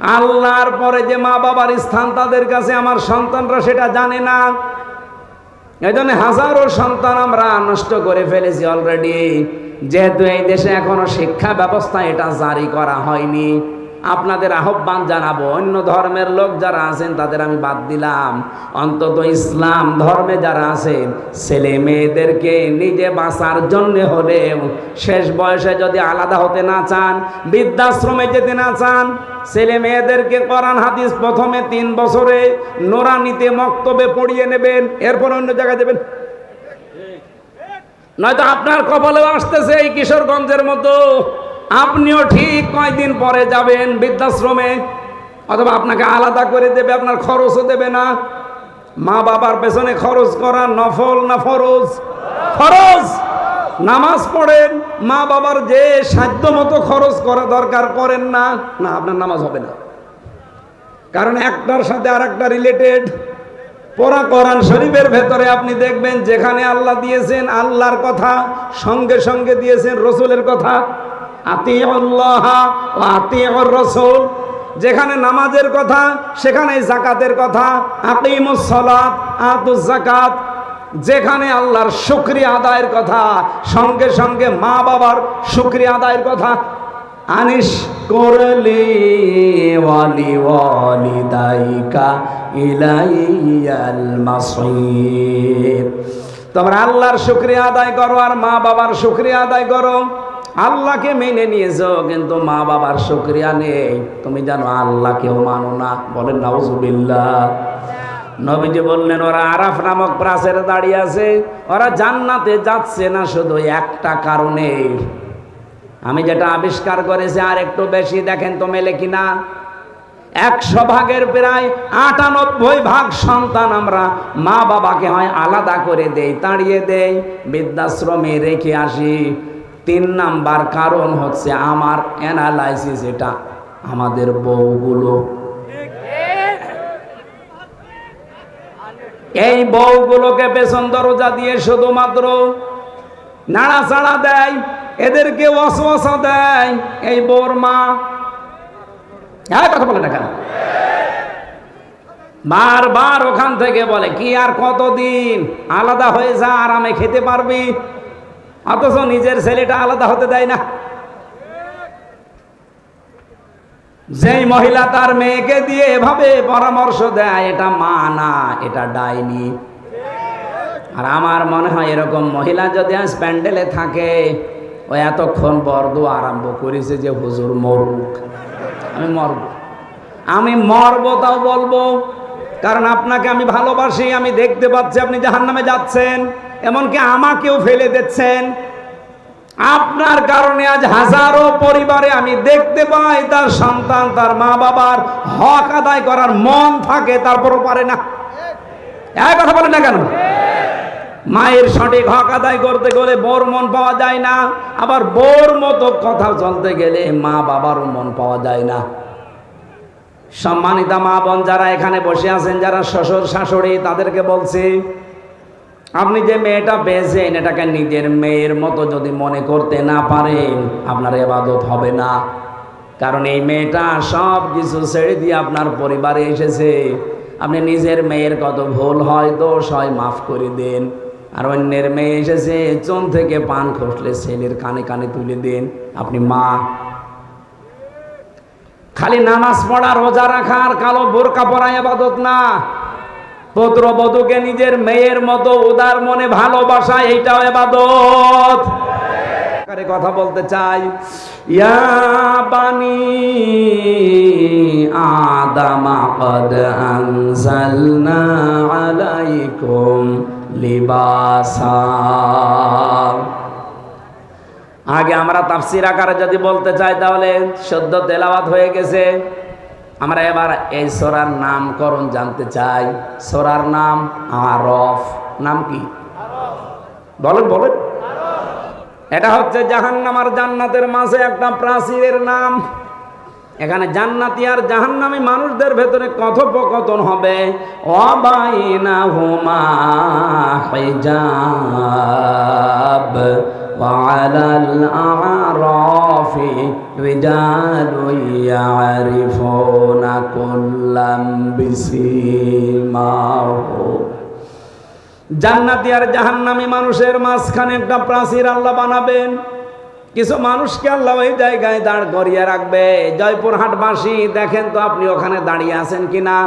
আল্লাহর পরে যে মা বাবার স্থান তাদের কাছে আমার সন্তানরা সেটা জানে না। এই জন্য হাজারো সন্তান আমরা নষ্ট করে ফেলেছি অলরেডি যেহেতু এই দেশে এখনও শিক্ষা ব্যবস্থা এটা জারি করা হয়নি। আপনাদের আহ্বান জানাব। অন্য ধর্মের লোক যারা আছেন, তাদের আমি বাদ দিলাম। অন্তত ইসলাম ধর্মে যারা আছেন, ছেলে মেয়েদেরকে নিজে বাঁচার জন্য হলে শেষ বয়সে যদি আলাদা হতে না চান, বৃদ্ধাশ্রমে যেতে না চান, ছেলে মেয়েদেরকে কোরআন, হাদিস প্রথমে তিন বছরে নোরানিতে মক্তবে পড়িয়ে নেবেন, এরপর অন্য জায়গায় দেবেন নয়তো আপনার কপালেও আসতেছে এই কিশোরগঞ্জের মতো। আপনিও ঠিক কয়দিন পরে যাবেন বৃদ্ধাশ্রমে? অথবা আপনাকে আলাদা করে দেবে, আপনার খরচও দেবে না। মা বাবার পেছনে খরচ করা নফল না ফরজ? ফরজ! নামাজ পড়েন, মা বাবার যে সাধ্য মতো খরচ করা দরকার করেন না না, আপনার নামাজ হবে না। কারণ একটার সাথে আর একটা রিলেটেড পড়া কোরআন শরীফের ভেতরে আপনি দেখবেন, যেখানে আল্লাহ দিয়েছেন, আল্লাহর কথা, সঙ্গে সঙ্গে দিয়েছেন, রসুলের কথা। আতি আতি রসুল। যেখানে নামাজের কথা, সেখানে জাকাতের কথা। আকিমুস সালাত, আতুস জাকাত যেখানে আল্লাহর শুক্রিয়া আদায়ের কথা, সঙ্গে সঙ্গে মা বাবার শুক্রিয়া আদায়ের কথা। আনিস, করলি ওয়ালি ওয়ালি দাইকা ইলাইয়াল মাসির। তোমরা আল্লাহর শুক্রিয়া আদায় করো আর মা বাবার শুক্রিয়া আদায় করো। আল্লাহকে মেনে নিয়েছো, কিন্তু মা বাবার শুক্রিয়া নেই। তুমি জানো, আল্লাহকেও মানো না। বলেন, নাউজুবিল্লাহ। নবীজি বললেন, ওরা আরাফ নামক প্রাচের দাঁড়িয়ে আছে। ওরা জান্নাতে যাচ্ছে না শুধু একটা কারণে। আমি যেটা আবিষ্কার করেছি, আর একটু বেশি দেখেন তো মেলে কিনা। একশো ভাগের প্রায় আটানব্বই ভাগ সন্তান আমরা মা বাবাকে হয় আলাদা করে দেই, তাড়িয়ে দেই, বৃদ্ধাশ্রমে রেখে আসি। তিন নাম্বার কারণ হচ্ছে আমার অ্যানালাইসিস এটা, আমাদের বউগুলো। এই বউগুলোকে পেছন দরজা দিয়ে শুধুমাত্র নাড়াচাড়া দেয়, এদেরকে অসওয়াসা দেয়, এই বউর মা। হ্যাঁ কথা বলে না কেন? বারবার ওখান থেকে বলে, কি আর কতদিন? আলাদা হয়ে যা, আরামে খেতে পারবি? অথচ নিজের ছেলেটা আলাদা হতে দেয় না। যেই মহিলা তার মেয়েকে দিয়ে এভাবে পরামর্শ দেয়, এটা মা না, এটা ডাইনি। আর আমার মনে হয় এরকম মহিলা যদি আজ প্যান্ডেলে থাকে, ও এতক্ষণ বর্দ আরম্ভ করেছে যে হুজুর মরুক। আমি মরব। আমি মরব তাও বলব, কারণ আপনাকে আমি ভালোবাসি, আমি দেখতে পাচ্ছি আপনি জাহান নামে যাচ্ছেন। এমনকি আমাকেও ফেলে দিচ্ছেন। আপনার কারণে আজ হাজারো পরিবারে আমি দেখতে পাই তার সন্তান, তার মা বাবার হক আদায় করার মন থাকে, তারপরও পারে না। এক কথা বলে না কেন? মায়ের সঠিক হক আদায় করতে গেলে বোর মন পাওয়া যায় না, আবার বোর মতো কথা চলতে গেলে মা বাবারও মন পাওয়া যায় না। সম্মানিতা মা বোন যারা এখানে বসে আছেন, যারা শ্বশুর শাশুড়ি, তাদেরকে বলছি আপনি যে মেয়েটা পেয়েছেন এটাকে নিজের মেয়ের মতো যদি মনে করতে না পারেন আপনার এবাদত হবে না। কারণ এই মেয়েটা সব কিছু ছেড়ে দিয়ে আপনার পরিবারে এসেছে। আপনি নিজের মেয়ের কত ভুল হয় দোষ হয় মাফ করে দেন। আর অন্যের মেয়ে এসেছে চুন থেকে পান খসলে ছেলের কানে কানে তুলে দেন। আপনি মা। খালি নামাজ পড়া, রোজা রাখার কালো বোরকা পরা আবাদত না। পুত্র বধূকে নিজের মেয়ের মতো উদার মনে ভালোবাসা, এইটাও এবাদত। আকারে কথা বলতে চাই। ইয়া বানি আদামা কদ আনজালনা আলাইকুম লিবাসা। আগে আমরা তাফসির আকারে যদি বলতে চাই, তাহলে সদ্য তেলাওয়াত হয়ে গেছে। আমরা এবার এই সোরার নামকরণ জানতে চাই। সোরার নাম আরফ, নাম কি? বলেন বলেন। এটা হচ্ছে জাহান্নাম আর জান্নাতের মাঝে একটা প্রাচীরের নাম। এখানে জান্নাতি আর জাহান্নামী মানুষদের ভেতরে কথোপকথন হবে। অবাইনা হুমা হিজাব। وعلى الأعراف رجال يعرفون كلا بسيماهم জান্নাতি আর জাহান্নামী মানুষের মাঝখানে একটা প্রাচীর আল্লাহ বানাবেন কিছু মানুষকে আল্লাহ ওই জায়গায় দাঁড় করিয়ে রাখবে জয়পুরহাটবাসী দেখেন তো আপনি ওখানে দাঁড়িয়ে আছেন কিনা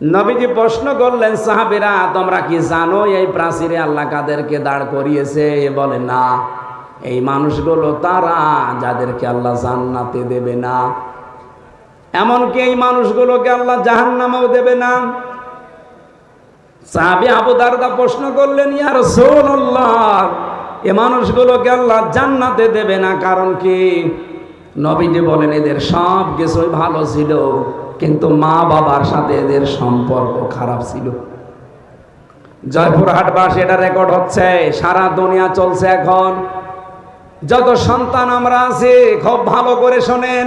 নবীজি প্রশ্ন করলেন, সাহাবিরা, তোমরা কি জানো এই প্রাচীরে আল্লাহ কাদেরকে দাঁড় করিয়েছে? বলে, না। এই মানুষগুলো তারা যাদেরকে আল্লাহ জান্নাতে দেবে না। এমনকি এই মানুষগুলোকে আল্লাহ জাহান্নামেও দেবে না। সাহাবি আবু দারদা প্রশ্ন করলেন, ইয়া রাসূলুল্লাহ, এ মানুষগুলোকে আল্লাহ জান্নাতে দেবে না, কারণ কি? নবীজি বলেন, এদের সব কিছুই ভালো ছিল। কিন্তু মা বাবার সাথে এদের সম্পর্ক খারাপ ছিল। জয়পুরহাটবাসী এটা রেকর্ড হচ্ছে, সারা দুনিয়া চলছে এখন। যত সন্তান আমরা আছি, খুব ভালো করে শোনেন,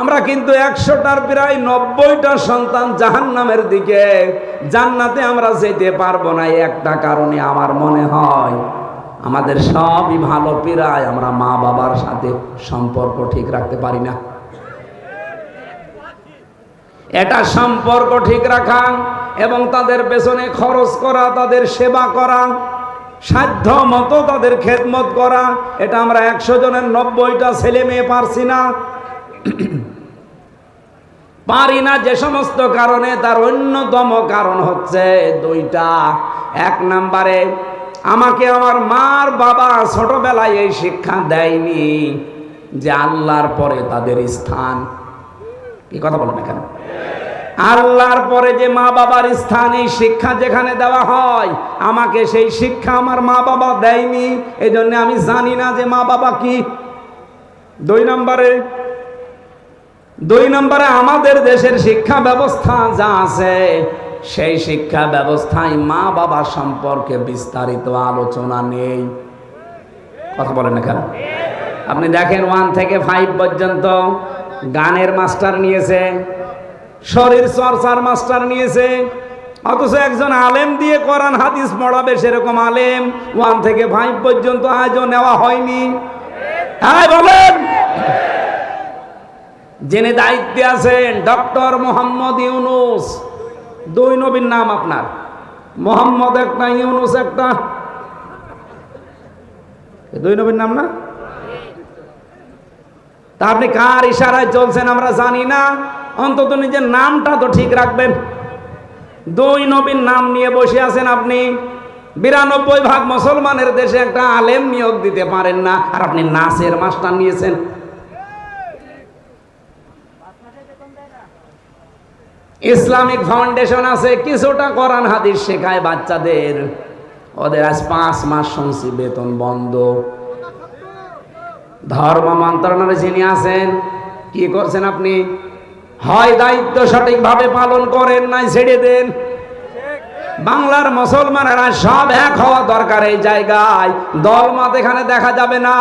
আমরা কিন্তু একশোটার প্রায় নব্বইটা সন্তান জাহান্নামের দিকে, জান্নাতে আমরা যেতে পারব না একটা কারণে আমার মনে হয়, আমাদের সবই ভালো পীড়ায় আমরা মা বাবার সাথে সম্পর্ক ঠিক রাখতে পারি না। এটা সম্পর্ক ঠিক রাখা এবং তাদের পেছনে খরচ করা, তাদের সেবা করা, সাধ্য মতো তাদের খেদমত করা। এটা আমরা একশো জনের নব্বইটা ছেলে মেয়ে পারছি না। পারি না যে সমস্ত কারণে, তার অন্যতম কারণ হচ্ছে দুইটা। এক নাম্বারে, আমাকে আমার মার বাবা ছোটবেলায় এই শিক্ষা দেয়নি যে আল্লাহর পরে তাদের স্থান। কি কথা বলেন এখানে আল্লাহর পরে যে মা বাবার স্থান শিক্ষা যেখানে দেওয়া হয়, আমাকে সেই শিক্ষা আমার মা বাবা দেয়নি। এই জন্য আমি জানি না যে মা বাবা কি। দুই নম্বরে দুই নম্বরে আমাদের দেশের শিক্ষা ব্যবস্থা যা আছে, সেই শিক্ষা ব্যবস্থায় মা বাবা সম্পর্কে বিস্তারিত আলোচনা নেই। কথা বলেন এখানে আপনি দেখেন ওয়ান থেকে ফাইভ পর্যন্ত গানের মাস্টার নিয়েছে। শরীর চর্চার মাস্টার নিয়েছে। অথচ একজন আলেম দিয়ে কোরআন, হাদিস পড়াবে সেরকম আলেম ওয়ান থেকে ফাইভ পর্যন্ত আজও নেওয়া হয়নি। হ্যাঁ বলেন, যিনি দায়িত্বে আছেন, ডক্টর মোহাম্মদ ইউনুস, দুই নবীর নাম আপনার। মোহাম্মদ একটা, ইউনুস একটা। দুই নবীর নাম না? তা আপনি কার ইশারায় চলছেন আমরা জানি না। অন্তত নিজের নামটা তো ঠিক রাখবেন। দুই নবীর নাম নিয়ে বসে আছেন আপনি। বিরানব্বই ভাগ মুসলমানের দেশে একটা আলেম নিয়োগ দিতে পারেন না, আর আপনি নাচের মাস্টার নিয়েছেন। ইসলামিক ফাউন্ডেশন আছে, কিছুটা কোরআন হাদিস শেখায় বাচ্চাদের। ওদের আজ পাঁচ মাস শুনছি, বেতন বন্ধ। ধর্ম মন্ত্রণালয়ে যিনি আছেন, কি করছেন আপনি? হয় দায়িত্ব সঠিকভাবে পালন করেন নাই, ছেড়ে দেন। বাংলার মুসলমানেরা সব এক হওয়া দরকার এই জায়গায়। দলমত এখানে দেখা যাবে না।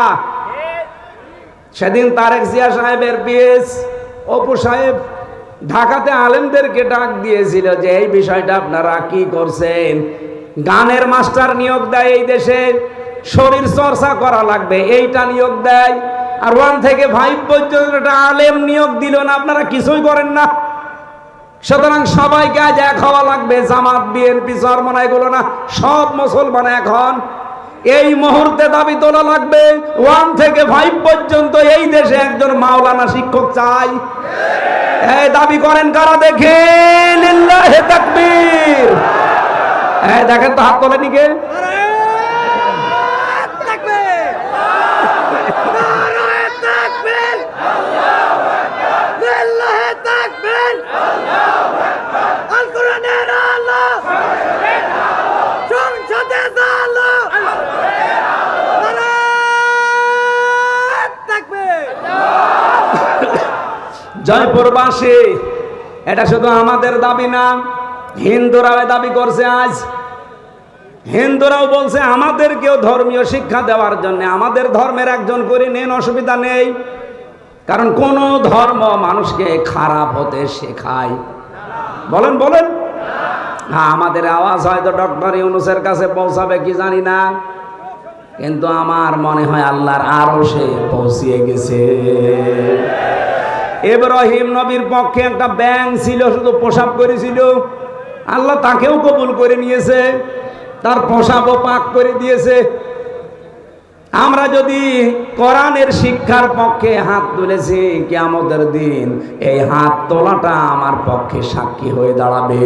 সেদিন তারেক জিয়া সাহেবের পিএস অপু সাহেব ঢাকাতে আলেমদেরকে ডাক দিয়েছিল যে, এই বিষয়টা আপনারা কি করছেন? গানের মাস্টার নিয়োগ দেয় এই দেশে, শরীর চর্চা করা লাগবে, এইটা নিয়োগ দেয়। আর ওয়ান থেকে ফাইভ পর্যন্ত একটা আলেম নিয়োগ দিল না, আপনারা কিছুই করেন না। সুতরাং সবাইকে আজ এক হওয়া লাগবে, জামাত, বিএনপি চরমনা এগুলো না, সব মুসলমান এখন এই মুহূর্তে দাবি তোলা লাগবে, ওয়ান থেকে ফাইভ পর্যন্ত এই দেশে একজন মাওলানা শিক্ষক চাই। এই দাবি করেন কারা দেখে লিল্লাহে তাকবীর। এই দেখেন তো হাত তোলেনি কে? জয়পুরবাসী, এটা শুধু আমাদের দাবি না, হিন্দুরাও দাবি করছে আজ। হিন্দুরাও বলছে আমাদেরকেও ধর্মীয় শিক্ষা দেওয়ার জন্য, আমাদের ধর্মের একজন করে নেন, অসুবিধা নেই। কারণ কোন ধর্ম মানুষকে খারাপ হতে শেখায়। বলেন বলেন। হ্যাঁ আমাদের আওয়াজ হয়তো ডক্টর ইউনুসের কাছে পৌঁছাবে, কি জানি না। কিন্তু আমার মনে হয় আল্লাহর আরও সে পৌঁছিয়ে গেছে। এব্রাহিম নবীর পক্ষে একটা ব্যাং ছিল, শুধু পোশাক করেছিল। আল্লাহ তাকেও কবুল করে নিয়েছে, তার পোশাকও পাক করে দিয়েছে। আমরা যদি কোরআনের শিক্ষার পক্ষে হাত তুলেছি কেমতের দিন এই হাত তোলাটা আমার পক্ষে সাক্ষী হয়ে দাঁড়াবে।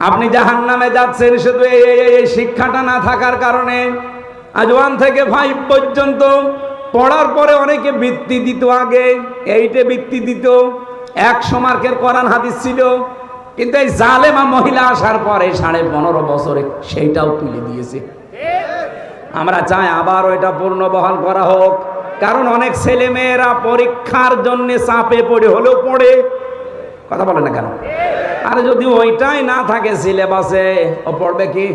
আপনি জাহান নামে যাচ্ছেন, শুধু এই শিক্ষাটা না থাকার কারণে আজ ওয়ান থেকে ফাইভ পর্যন্ত পড়ার পরে অনেকে বৃত্তি দিত আগে, এইটে বৃত্তি দিত, একশো মার্কের কোরআন হাদিস ছিল। কিন্তু এই জালেমা মহিলা আসার পরে সাড়ে পনেরো বছরে সেইটাও তুলে দিয়েছে। আমরা চাই আবার ওইটা পূর্ণ বহাল করা হোক। কারণ অনেক ছেলে মেয়েরা পরীক্ষার জন্য চাপে পড়ে, হলেও পড়ে। কথা বলে না কেন? আর যদি ওইটাই না থাকে সিলেবাসে, ও পড়বে কি?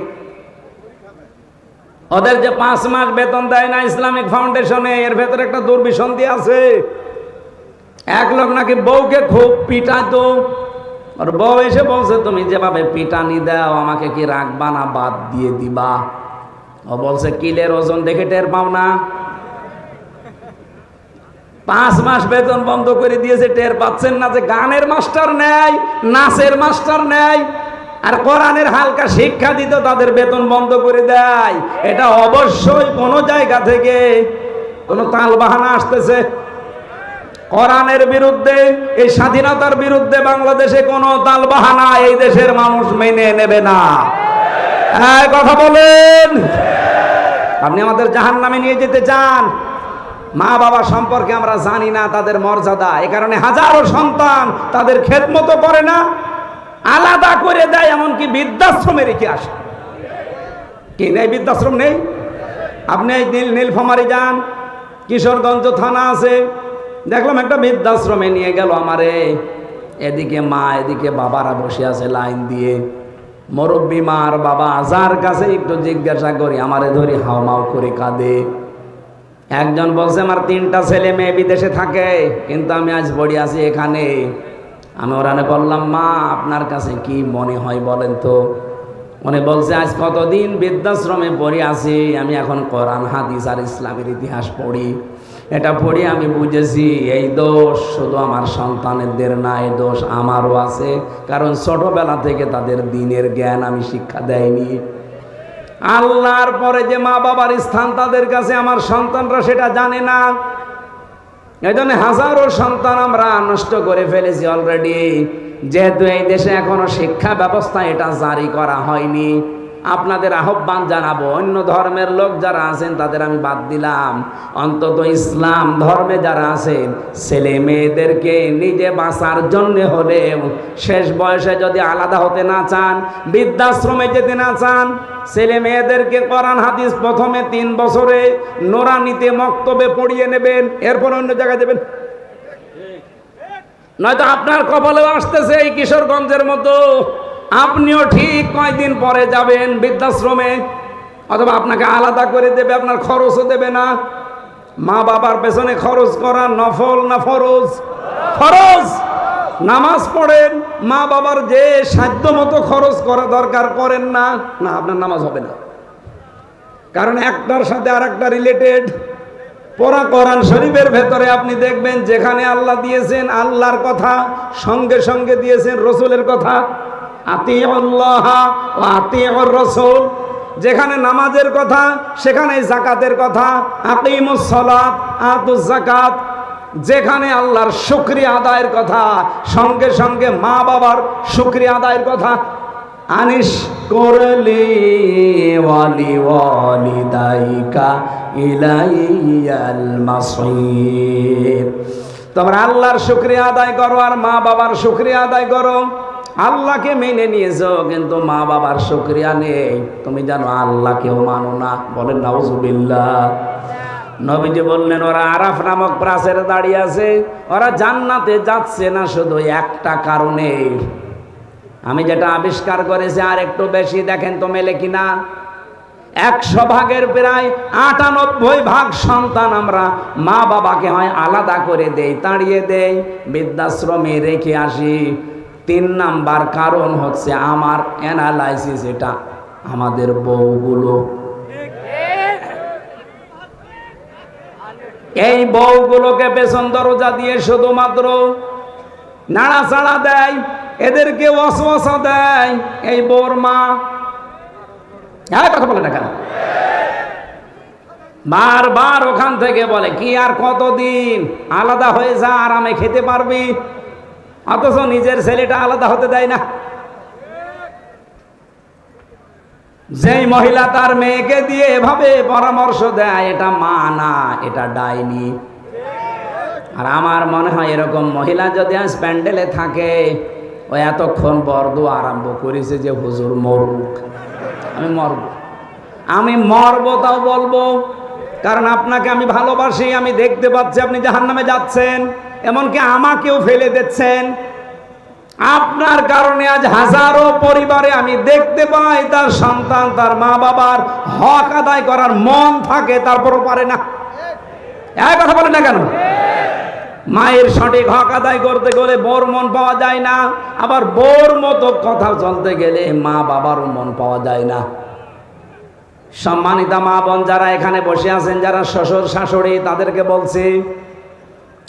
ওদের যে পাঁচ মাস বেতন দেয় না ইসলামিক ফাউন্ডেশনে, এর ভেতরে একটা দুর্বিসন্ধি আছে। এক লোক নাকি বউকে খুব পিটাতো। আর বউ এসে বলছে, তুমি যেভাবে পিটানি দাও, আমাকে কি রাখবা না? বাদ দিয়ে দিবা। ও বলছে, কিলের ওজন দেখে টের পাও না। পাঁচ মাস বেতন বন্ধ করে দিয়েছে, টের পাচ্ছেন না যে গানের মাস্টার নেয় নাচের মাস্টার নেয় আর কোরআনের হালকা শিক্ষা দিত তাদের বেতন বন্ধ করে দেয়। এটা অবশ্যই কোনো জায়গা থেকে কোনো তাল বাহানা আসতেছে। কোরআনের বিরুদ্ধে, এই স্বাধীনতার বিরুদ্ধে বাংলাদেশে কোনো তাল বাহানা এই দেশের মানুষ মেনে নেবে না। কথা বলেন। আপনি আমাদের জাহান নামে নিয়ে যেতে চান। মা বাবা সম্পর্কে আমরা জানি না, তাদের মর্যাদা। এ কারণে হাজারো সন্তান তাদের খেদমতো করে না। আলাদা করে দেয়, এমনকি বৃদ্ধাশ্রমে রেখে আসে। কি নেই বৃদ্ধাশ্রম নেই? আপনি নীল নীলফামারি যান, কিশোরগঞ্জ থানা আছে। দেখলাম একটা বৃদ্ধাশ্রমে নিয়ে গেল আমারে। এদিকে মা, এদিকে বাবারা বসে আছে লাইন দিয়ে। মুরব্বী মার বাবা, যার কাছে একটু জিজ্ঞাসা করি, আমারে ধরি হাওমাও করে কাঁদে। একজন বলছে, আমার তিনটা ছেলে মেয়ে বিদেশে থাকে, কিন্তু আমি আজ পড়ি আছি এখানে। আমি ওরানে বললাম, মা, আপনার কাছে কি মনে হয় বলেন তো? উনি বলছে, আজ কতদিন বৃদ্ধাশ্রমে পড়ে আছি? আমি এখন কোরআন, হাদিস আর ইসলামের ইতিহাস পড়ি। এটা পড়ে আমি বুঝেছি, এই দোষ শুধু আমার সন্তানেদের না, এই দোষ আমারও আছে। কারণ ছোটবেলা থেকে তাদের দিনের জ্ঞান আমি শিক্ষা দেয়নি। আল্লাহর পরে যে মা বাবার স্থান তাদের কাছে, আমার সন্তানরা সেটা জানে না। এই জন্য হাজারো সন্তান আমরা নষ্ট করে ফেলেছি অলরেডি যেহেতু এই দেশে এখনও শিক্ষা ব্যবস্থা এটা জারি করা হয়নি। আপনাদের আহ্বান জানাব। অন্য ধর্মের লোক যারা আছেন, তাদের আমি বাদ দিলাম। অন্তত ইসলাম ধর্মে যারা আছেন, ছেলে মেয়েদেরকে নিজে বাঁচার জন্য হলে শেষ বয়সে যদি আলাদা হতে না চান, বৃদ্ধাশ্রমে যেতে না চান, ছেলে মেয়েদেরকে কোরআন, হাদিস প্রথমে তিন বছরে নোরানিতে মক্তবে পড়িয়ে নেবেন, এরপর অন্য জায়গায় দেবেন নয়তো আপনার কপালেও আসতেছে এই কিশোরগঞ্জের মতো। আপনিও ঠিক কয়দিন পরে যাবেন বৃদ্ধাশ্রমে? অথবা আপনাকে আলাদা করে দেবে, আপনার খরচও দেবে না। মা বাবার পেছনে খরচ করা নফল না ফরজ? ফরজ! নামাজ পড়েন, মা বাবার যে সাধ্য মতো খরচ করা দরকার করেন না না, আপনার নামাজ হবে না। কারণ একটার সাথে আর একটা রিলেটেড পড়া কোরআন শরীফের ভেতরে আপনি দেখবেন, যেখানে আল্লাহ দিয়েছেন, আল্লাহর কথা, সঙ্গে সঙ্গে দিয়েছেন, রসুলের কথা। রসুল। যেখানে নামাজের কথা, সেখানে জাকাতের কথা। জাকাত যেখানে আল্লাহর শুক্রিয়া আদায়ের কথা, সঙ্গে সঙ্গে মা বাবার শুক্রিয়া আদায়ের কথা। আনিস, করলি ওয়ালি ওয়ালি দাইকা ইলাইয়াল মাসির। তোমরা আল্লাহর শুক্রিয়া আদায় করো আর মা বাবার শুক্রিয়া আদায় করো। আল্লাহকে মেনে নিয়েছো, কিন্তু মা বাবার শুক্রিয়া নেই। তুমি জানো আল্লাহকেও মানো না। বলেন, নাউজুবিল্লাহ। নবীজি বললেন, ওরা আরাফ নামক প্রাচের দাঁড়িয়ে আছে। ওরা জান্নাতে যাচ্ছে না শুধু একটা কারণে। আমি যেটা আবিষ্কার করেছি, আর একটু বেশি দেখেন তো মেলে কিনা। একশো ভাগের প্রায় আটানব্বই ভাগ সন্তান আমরা মা বাবাকে হয় আলাদা করে দেই, তাড়িয়ে দেই, বৃদ্ধাশ্রমে রেখে আসি। তিন নাম্বার কারণ হচ্ছে আমার অ্যানালাইসিস এটা, আমাদের বউগুলো। এই বউগুলোকে পেছন দরজা দিয়ে শুধুমাত্র নাড়াচাড়া দেয়, এদেরকে অসওয়াসা দেয়, এই বউর মা। হ্যাঁ কথা বলে না কেন? বারবার ওখান থেকে বলে, কি আর কতদিন? আলাদা হয়ে যা, আরামে খেতে পারবি? অথচ নিজের ছেলেটা আলাদা হতে দেয় না। যেই মহিলা তার মেয়েকে দিয়ে এভাবে পরামর্শ দেয়, এটা মা না, এটা ডাইনি। আর আমার মনে হয় এরকম মহিলা যদি আজ প্যান্ডেলে থাকে, ও এতক্ষণ বর্দ আরম্ভ করেছে যে হুজুর মরুক। আমি মরব। আমি মরব তাও বলব, কারণ আপনাকে আমি ভালোবাসি, আমি দেখতে পাচ্ছি আপনি জাহান নামে যাচ্ছেন। এমনকি আমাকেও ফেলে দিচ্ছেন। আপনার কারণে আজ হাজারো পরিবারে আমি দেখতে পাই তার সন্তান, তার মা বাবার হক আদায় করার মন থাকে, তারপরও পারে না। এক কথা বলে না কেন? মায়ের সঠিক হক আদায় করতে গেলে বোর মন পাওয়া যায় না, আবার বোর মতো কথা চলতে গেলে মা বাবারও মন পাওয়া যায় না। সম্মানিতা মা বোন যারা এখানে বসে আছেন, যারা শ্বশুর শাশুড়ি, তাদেরকে বলছি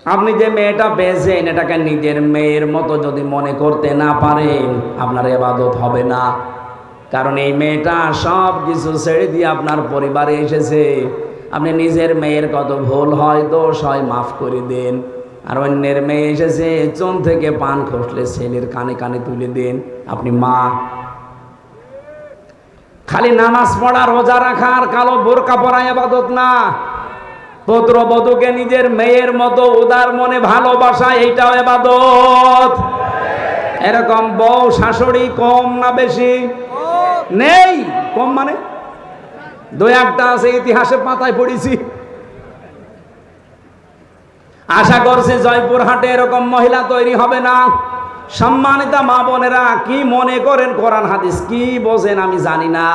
আপনি যে মেয়েটা পেয়েছেন এটাকে নিজের মেয়ের মতো যদি মনে করতে না পারেন আপনার এবাদত হবে না। কারণ এই মেয়েটা সব কিছু ছেড়ে দিয়ে আপনার পরিবারে এসেছে। আপনি নিজের মেয়ের কত ভুল হয় দোষ হয় মাফ করে দেন। আর অন্যের মেয়ে এসেছে চুন থেকে পান খসলে ছেলের কানে কানে তুলে দেন। আপনি মা। খালি নামাজ পড়া, রোজা রাখার কালো বোরকা পরা আবাদত না। পুত্র বধূকে নিজের মেয়ের মতো উদার মনে ভালোবাসা, এইটাও এবাদত। এরকম বউ শাশুড়ি কম না বেশি? নেই। কম মানে? দু একটা আছে, ইতিহাসের পাতায় পড়েছি। আশা করছি জয়পুরহাটে এরকম মহিলা তৈরি হবে না। সম্মানিতা মা বোনেরা, কি মনে করেন কোরআন হাদিস? কি বোঝেন আমি জানি না।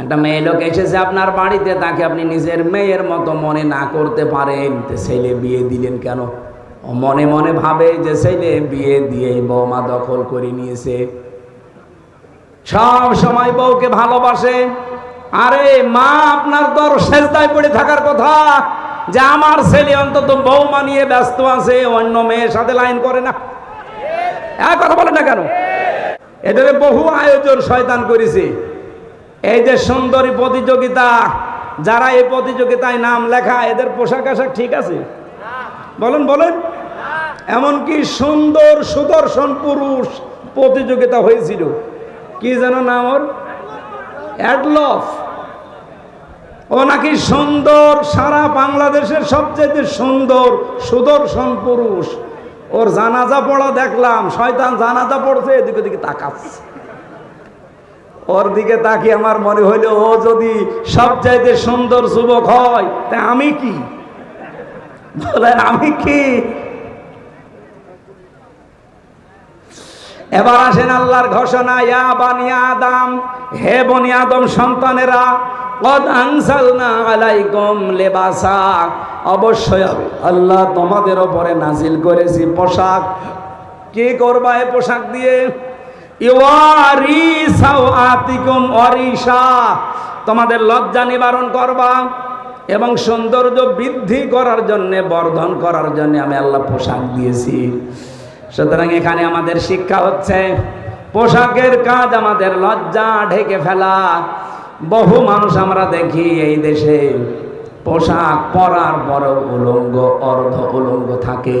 একটা মেয়ে লোক এসেছে আপনার বাড়িতে, তাকে আপনি নিজের মেয়ের মতো মনে না করতে পারেন। ছেলে বিয়ে দিলেন কেন? মনে মনে ভাবে যে ছেলে বিয়ে দিয়ে বৌমা দখল করে নিয়েছে। সব সময় বউকে ভালোবাসে। আরে মা, আপনার তো শেষদায় পড়ে থাকার কথা। যে আমার ছেলে অন্তত বৌমা নিয়ে ব্যস্ত আছে, অন্য মেয়ের সাথে লাইন করে না। কথা বলে না কেন? এদের বহু আয়োজন শয়তান করেছে। এই যে সুন্দরী প্রতিযোগিতা, যারা এই প্রতিযোগিতায় নাম লেখা, এদের পোশাক আশাক ঠিক আছে? বলেন বলেন। এমনকি সুন্দর সুদর্শন পুরুষ প্রতিযোগিতা হয়েছিল। কি যেন নাম ওর? অ্যাডলফ। ও নাকি সুন্দর সারা বাংলাদেশের সবচেয়ে সুন্দর সুদর্শন পুরুষ। ওর জানাজা পড়া দেখলাম, শয়তান জানাজা পড়ছে, এদিকে দিকে তাকাচ্ছে। ওর দিকে তাকিয়ে আমার মনে হইল, ও যদি সবচাইতে সুন্দর যুবক হয়, তা আমি কি? বলেন, আমি কি? এবার আসেন আল্লাহর ঘোষণা হে অবশ্যই আল্লাহ তোমাদের ওপরে নাজিল করেছি পোশাক। কি করবা এ পোশাক দিয়ে? তোমাদের লজ্জা নিবারণ করবা এবং সৌন্দর্য বৃদ্ধি করার জন্যে, বর্ধন করার জন্য আমি আল্লাহ পোশাক দিয়েছি। সুতরাং এখানে আমাদের শিক্ষা হচ্ছে, পোশাকের কাজ আমাদের লজ্জা ঢেকে ফেলা। বহু মানুষ আমরা দেখি এই দেশে পোশাক পরার পরও উলঙ্গ, অর্ধ উলঙ্গ থাকে।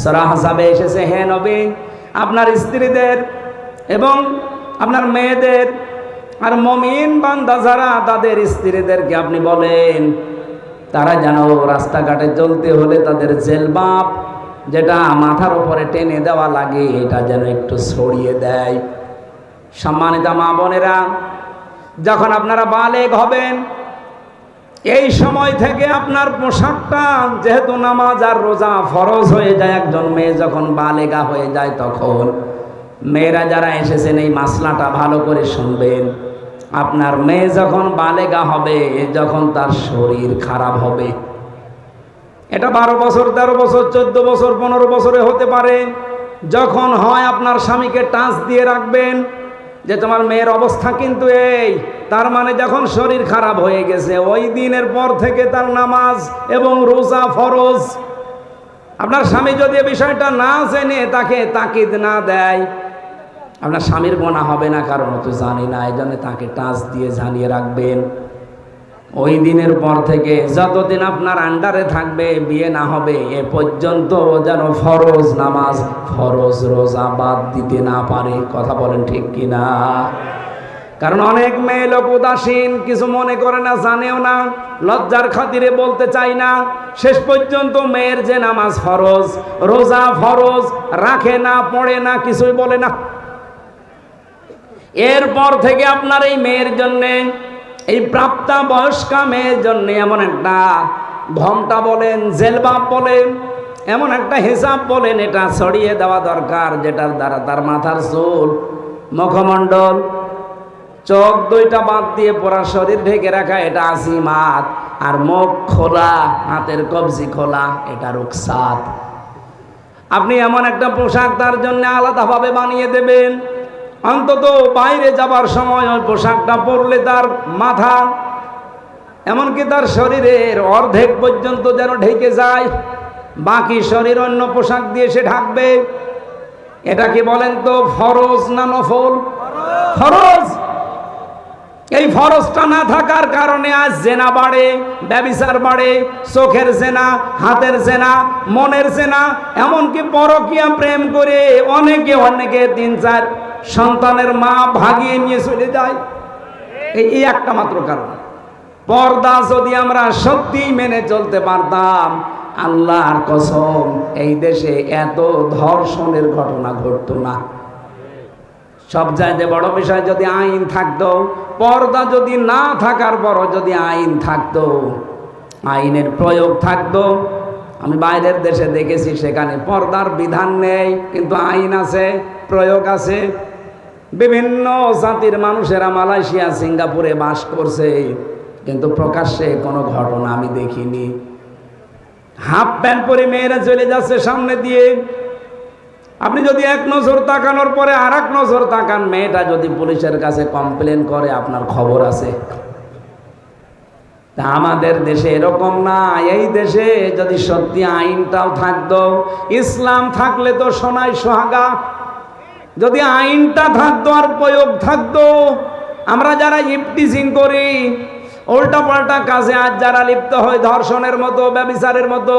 সূরা হাসাবে এসেছে, হে নবী, আপনার স্ত্রীদের এবং আপনার মেয়েদের আর মমিন বান্দা যারা, তাদের স্ত্রীদেরকে আপনি বলেন, তারা যেন রাস্তাঘাটে চলতে হলে তাদের জেলবাপ যেটা মাথার উপরে টেনে দেওয়া লাগে, এটা যেন একটু ছড়িয়ে দেয়। সম্মানিত মা বোনেরা, যখন আপনারা বালেগ হবেন এই সময় থেকে আপনার পোশাকটা যেহেতু নামাজ আর রোজা ফরজ হয়ে যায়, একজন মেয়ে যখন বালেগা হয়ে যায় তখন মেয়েরা যারা এসেছেন, এই মাসলাটা ভালো করে শুনবেন। আপনার মেয়ে যখন বালেগা হবে, যখন তার শরীর খারাপ হবে। এটা বারো বছর, তেরো বছর, চোদ্দ বছর, পনেরো বছরে হতে পারে। যখন হয়, আপনার স্বামীকে টাচ দিয়ে রাখবেন। যে তোমার মেয়ের অবস্থা কিন্তু এই। তার মানে যখন শরীর খারাপ হয়ে গেছে, ওই দিনের পর থেকে তার নামাজ এবং রোজা ফরজ। আপনার স্বামী যদি এ বিষয়টা না জেনে তাকে তাকিদ না দেয়, আপনার স্বামীর গোনা হবে না, কারণ তো জানি না এই জন্য তাকে টাচ দিয়ে জানিয়ে রাখবেন। ওই দিনের পর থেকে যতদিন আপনার আন্ডারে থাকবে, বিয়ে না হবে, এ পর্যন্ত যেন ফরজ নামাজ, ফরজ রোজা বাদ দিতে না পারে। কথা বলেন ঠিক কিনা? কারণ অনেক মেয়ে লোক উদাসীন, কিছু মনে করে না, জানেও না, লজ্জার খাতিরে বলতে চাই না। শেষ পর্যন্ত মেয়ের যে নামাজ ফরজ, রোজা ফরজ, রাখে না, পড়ে না, কিছুই বলে না। এরপর থেকে আপনার এই মেয়ের জন্যে এই প্রাপ্তা বয়স্কা মেয়ের জন্য এমন একটা ঘমটা বলেন, জেলবাব বলেন, এমন একটা হিসাব বলেন, এটা ছড়িয়ে দেওয়া দরকার, যেটার দ্বারা তার মাথার চুল, মুখমণ্ডল, চোখ দুইটা বাদ দিয়ে পড়া শরীর ঢেকে রাখা, এটা আসি মাত আর মুখ খোলা, হাতের কবজি খোলা, এটা রুকসাত। আপনি এমন একটা পোশাক তার জন্য আলাদাভাবে বানিয়ে দেবেন অন্তত বাইরে যাবার সময় ওই পোশাকটা পরলে তার মাথা, এমনকি তার শরীরের অর্ধেক পর্যন্ত যেন ঢেকে যায়, বাকি শরীর অন্য পোশাক দিয়ে সে ঢাকবে। এটা কি বলেন তো ফরজ না নফল? ফরজ! এই ফরজটা না থাকার কারণে আজ জেনা বাড়ে, ব্যবিচার বাড়ে, চোখের জেনা, হাতের জেনা, মনের জেনা, এমনকি পরকিয়া প্রেম করে অনেকে অনেকে তিন চার সন্তানের মা ভাগিয়ে নিয়ে চলে যায়। এই একটা মাত্র কারণ। পর্দা যদি আমরা সত্যিই মেনে চলতে পারতাম, আল্লাহর কসম, এই দেশে এত ধর্ষণের ঘটনা ঘটতো না। সব চাইতে বড় বিষয় যদি আইন থাকতো, পর্দা যদি না থাকার পরও যদি আইন থাকতো, আইনের প্রয়োগ থাকতো, আমি বাইরের দেশে দেখেছি সেখানে পর্দার বিধান নেই, কিন্তু আইন আছে। প্রয়োগ আছে। বিভিন্ন জাতির মানুষেরা মালয়েশিয়া, সিঙ্গাপুরে বাস করছে। কিন্তু প্রকাশ্যে কোনো ঘটনা আমি দেখিনি। হাফ প্যান্ট পরে মেয়েরা চলে যাচ্ছে সামনে দিয়ে। আপনি যদি এক নজর তাকানোর পরে আর এক নজর তাকান, মেয়েটা যদি পুলিশের কাছে কমপ্লেন করে, আপনার খবর আছে। তা আমাদের দেশে এরকম না। এই দেশে যদি সত্যি আইনটাও থাকতো, ইসলাম থাকলে তো সোনাই সোহাগা। যদি আইনটা থাকতো আর প্রয়োগ থাকতো, আমরা যারা ইফটিজিং করি উল্টা পাল্টা কাজে আজ যারা লিপ্ত হয়, ধর্ষণের মতো, ব্যবিচারের মতো,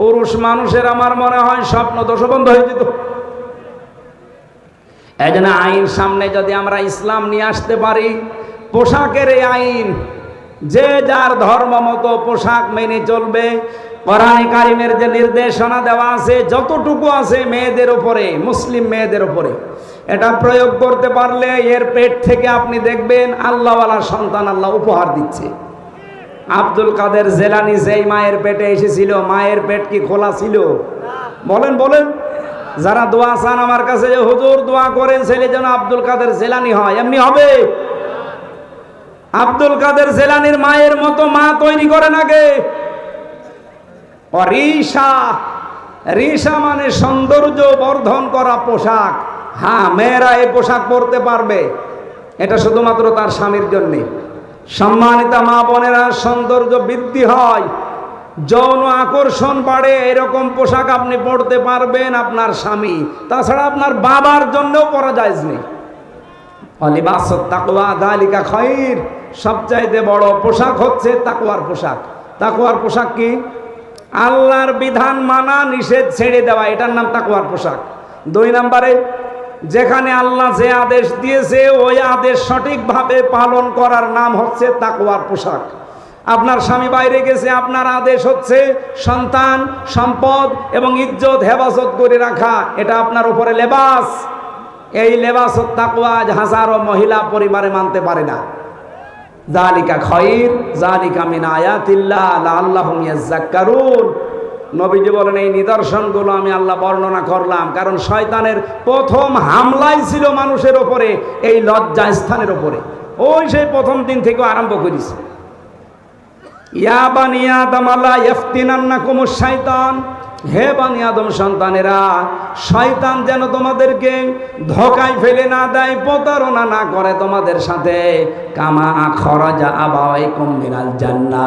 পুরুষ মানুষের আমার মনে হয় স্বপ্ন দোষ বন্ধ হয়ে যেত। এই জন্য আইন সামনে যদি আমরা ইসলাম নিয়ে আসতে পারি, পোশাকের এই আইন, যে যার ধর্ম মতো পোশাক মেনে চলবে কোরআনে কারিমের যে নির্দেশনা দেওয়া আছে, যতটুকু আছে মেয়েদের উপরে, মুসলিম মেয়েদের উপরে, এটা প্রয়োগ করতে পারলে এর পেট থেকে আপনি দেখবেন আল্লাহওয়ালা সন্তান আল্লাহ উপহার দিচ্ছে। আব্দুল কাদের জেলানি যেই মায়ের পেটে এসেছিল, মায়ের পেট কি খোলা ছিল? বলেন বলেন। যারা দোয়া চান আমার কাছে যে, হুজুর, দোয়া করেন ছেলে যেন আব্দুল কাদের জেলানি হয়। এমনি হবে। আব্দুল কাদের জেলানির মায়ের মতো মা তৈরি করেন আগে রিসা রিসা মানে সৌন্দর্য বর্ধন করা পোশাক। হ্যাঁ মেয়েরা এই পোশাক পরতে পারবে। এটা শুধুমাত্র তার স্বামীর জন্যে। সম্মানিতা মা বোনেরা, সৌন্দর্য বৃদ্ধি হয়। যৌন আকর্ষণ বাড়ে, এরকম পোশাক আপনি পড়তে পারবেন আপনার স্বামী। তাছাড়া আপনার বাবার জন্যও পরা যায় নেই। তাকুয়া দালিকা খৈর সবচাইতে বড় পোশাক হচ্ছে তাকুয়ার পোশাক। তাকুয়ার পোশাক কি? আল্লাহর বিধান মানা, নিষেধ ছেড়ে দেওয়া, এটার নাম তাকুয়ার পোশাক। দুই নম্বরে, যেখানে আল্লাহ যে আদেশ দিয়েছে, ওই আদেশ সঠিকভাবে পালন করার নাম হচ্ছে তাকুয়ার পোশাক। আপনার স্বামী বাইরে গেছে, আপনার আদেশ হচ্ছে সন্তান, সম্পদ এবং ইজ্জত হেফাজত করে রাখা, এটা আপনার উপরে লেবাস। এই লেবাস তাকুয়া আজ হাজারো মহিলা পরিবারে মানতে পারে না। জালিকা খয়র জালিকা মিন আয়াতিল্লাহ, লাআল্লাহুম ইয়াযাক্কারুন নবীজি বলেন, এই নিদর্শনগুলো আমি আল্লাহ বর্ণনা করলাম, কারণ শয়তানের প্রথম হামলাই ছিল মানুষের ওপরে এই লজ্জা স্থানের ওপরে ওই সেই প্রথম দিন থেকে আরম্ভ করেছে। ইয়া বানি আদম, আল্লাহ ইফতিনান্নাকুম শাইতান। হে বানি আদম সন্তানেরা, শয়তান যেন তোমাদেরকে ধোকায় ফেলে না দেয়, প্রতারণা না করে তোমাদের সাথে। কামা খরজা আবাই মিনাল জান্না,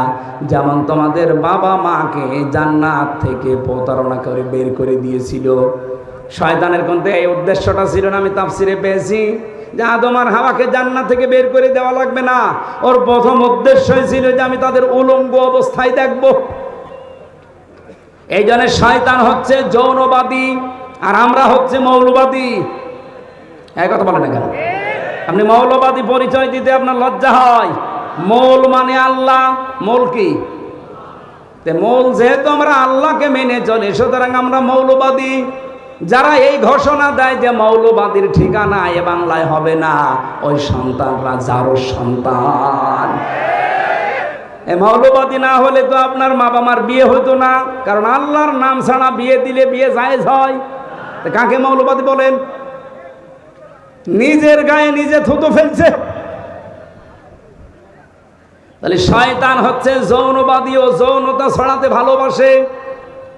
যেমন তোমাদের বাবা মাকে জান্নাত থেকে প্রতারণা করে বের করে দিয়েছিল। শয়তানের কিন্তু এই উদ্দেশ্যটা ছিল না, আমি তাফসিরে পেয়েছি যে আদম আর হাওয়াকে জান্নাত থেকে বের করে দেওয়া লাগবে না। ওর প্রথম উদ্দেশ্যই ছিল যে আমি তাদের উলঙ্গ অবস্থায় দেখব। এই জন্য শয়তান হচ্ছে যৌনবাদী, আর আমরা হচ্ছে মৌলবাদী। এই কথা বলেন কেন? আপনি মৌলবাদী পরিচয় দিতে আপনার লজ্জা হয়। মৌল মানে আল্লাহ, মৌল কি? মৌল যেহেতু আমরা আল্লাহকে মেনে চলি, সুতরাং আমরা মৌলবাদী। যারা এই ঘোষণা দেয় যে মৌলবাদীর ঠিকানা এ বাংলায় হবে না, ওই সন্তানরা যারও সন্তান। মৌলবাদী না হলে তো আপনার মা বাবার বিয়ে হতো না। কারণ আল্লাহর নাম ছাড়া বিয়ে দিলে বিয়ে জায়েজ হয়। কাকে মৌলবাদী বলেন? নিজের গায়ে নিজে থুতো ফেলছে। তাহলে শয়তান হচ্ছে যৌনবাদী ও যৌনতা ছড়াতে ভালোবাসে।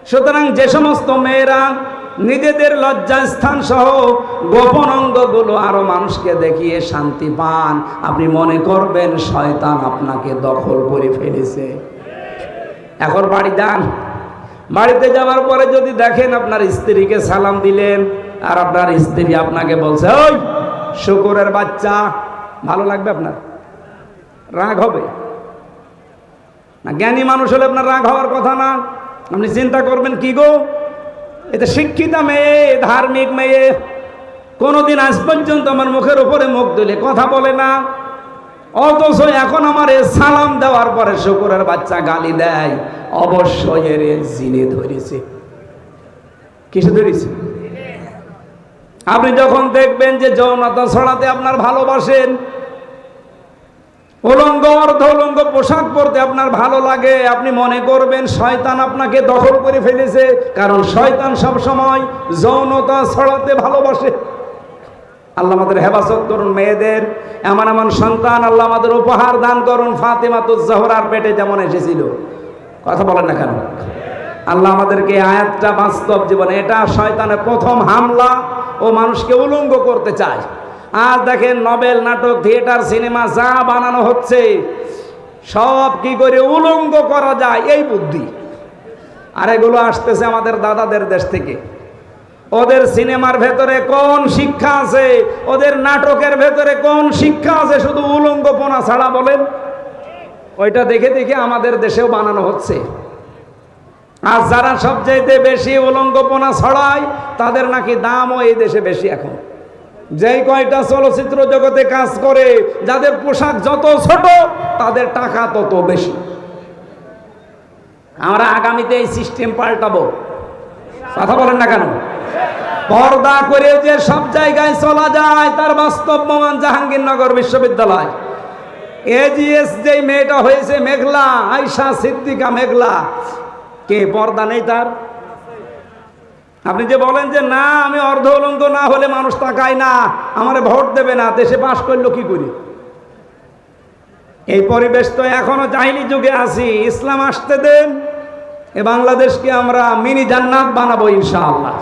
সুতরাং যে সমস্ত মেয়েরা নিজেদের লজ্জাস্থান সহ গোপন অঙ্গগুলো আরও মানুষকে দেখিয়ে শান্তি পান। আপনি মনে করবেন শয়তান আপনাকে দখল করে ফেলেছে। এখন বাড়ি যান। বাড়িতে যাওয়ার পরে যদি দেখেন আপনার স্ত্রীকে সালাম দিলেন, আর আপনার স্ত্রী আপনাকে বলছে, ওই শুকুরের বাচ্চা, ভালো লাগবে আপনার? রাগ হবে? না, জ্ঞানী মানুষ হলে আপনার রাগ হওয়ার কথা না। আপনি চিন্তা করবেন, কি গো? এটা শিক্ষিতা মেয়ে, ধার্মিক মেয়ে। কোনোদিন আজ পর্যন্ত আমার মুখের উপরে মুখ দিলে কথা বলে না। অথচ এখন আমার সালাম দেওয়ার পরে শুকুরের বাচ্চা গালি দেয়। অবশ্যই এর জিনে ধরেছে। কিসে ধরেছে? আপনি যখন দেখবেন যে যৌনতা ছড়াতে আপনার ভালোবাসেন উলঙ্গ অর্ধ উলঙ্গ পোশাক পরতে আপনার ভালো লাগে, আপনি মনে করবেন শয়তান আপনাকে দখল করে ফেলেছে, কারণ শয়তান সব সময় যৌনতা ছড়াতে ভালোবাসে। আল্লাহ আমাদের হেফাজত করুন মেয়েদের, এমন এমন সন্তান আল্লাহ আমাদের উপহার দান করুন ফাতেমা জহরার পেটে যেমন এসেছিল। কথা বলেন না কেন? আল্লাহ আমাদেরকে আয়াতটা বাস্তব জীবনে, এটা শয়তানের প্রথম হামলা ও মানুষকে উলঙ্গ করতে চায়। আজ দেখেন নবেল নাটক থিয়েটার সিনেমা যা বানানো হচ্ছে, সব কি করে উলঙ্গ করা যায়, এই বুদ্ধি। আর এগুলো আসতেছে আমাদের দাদাদের দেশ থেকে। ওদের সিনেমার ভেতরে কোন শিক্ষা আছে? ওদের নাটকের ভেতরে কোন শিক্ষা আছে? শুধু উলঙ্গপনা ছাড়া বলেন। ওইটা দেখে দেখে আমাদের দেশেও বানানো হচ্ছে। আর যারা সবচাইতে বেশি উলঙ্গপনা ছড়ায়, তাদের নাকি দামও এই দেশে বেশি এখন। যেই কয়টা চলচ্চিত্র জগতে কাজ করে, যাদের পোশাক যত ছোট, তাদের টাকা তত বেশি। আমরা আগামীতে এই সিস্টেম পাল্টাবো। কথা বলেন না কেন? পর্দা করে যে সব জায়গায় চলা যায়, তার বাস্তব প্রমাণ জাহাঙ্গীরনগর বিশ্ববিদ্যালয়। এজিএস যেই মেয়েটা হয়েছে, মেঘলা আয়সা সিদ্দিকা মেঘলা। কে? পর্দা নেই তার? আপনি যে বলেন যে, না, আমি অর্ধ উলঙ্গ না হলে মানুষ তাকায় না, আমার ভোট দেবে না, দেশে পাশ করল কি করি? এই পরিবেশ তো এখনও জাহিনী যুগে আছি, ইসলাম আসতে দেন, এ বাংলাদেশকে আমরা মিনি জান্নাত বানাবো ইনশাআল্লাহ।